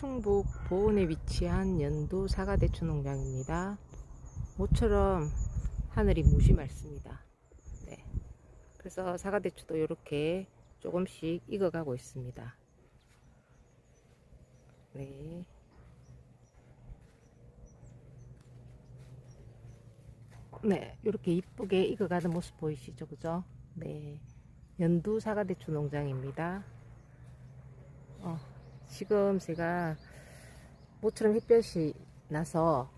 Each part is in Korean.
충북 보은에 위치한 연도 사과대추 농장입니다. 모처럼 하늘이 무지 맑습니다. 네. 그래서 사과대추도 이렇게 조금씩 익어가고 있습니다. 네. 네, 이렇게 이쁘게 익어가는 모습 보이시죠, 그죠? 네, 연두 사과대추 농장입니다. 어, 지금 제가 모처럼 햇볕이 나서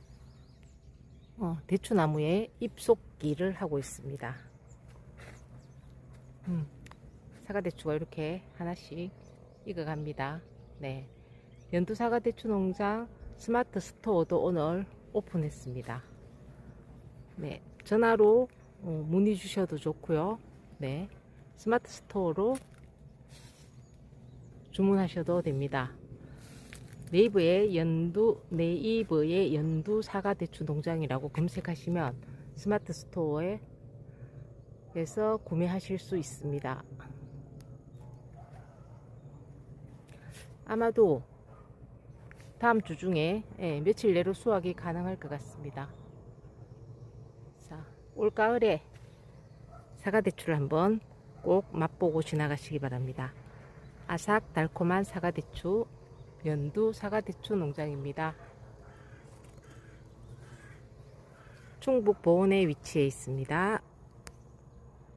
어, 대추나무에 잎속기를 하고 있습니다. 음, 사과대추가 이렇게 하나씩 익어갑니다. 네, 연두 사과대추 농장 스마트 스토어도 오늘 오픈했습니다. 네, 전화로 어, 문의 주셔도 좋고요. 네, 스마트 스토어로 주문하셔도 됩니다. 네이버에 연두 네이버에 연두 사과 대추 농장이라고 검색하시면 스마트 스토어에 에서 구매하실 수 있습니다. 아마도 다음 주 중에 예, 며칠 내로 수확이 가능할 것 같습니다. 자, 올 가을에 사과 대추를 한번 꼭 맛보고 지나가시기 바랍니다. 아삭 달콤한 사과대추, 연두 사과대추 농장입니다. 충북 보은에 위치해 있습니다.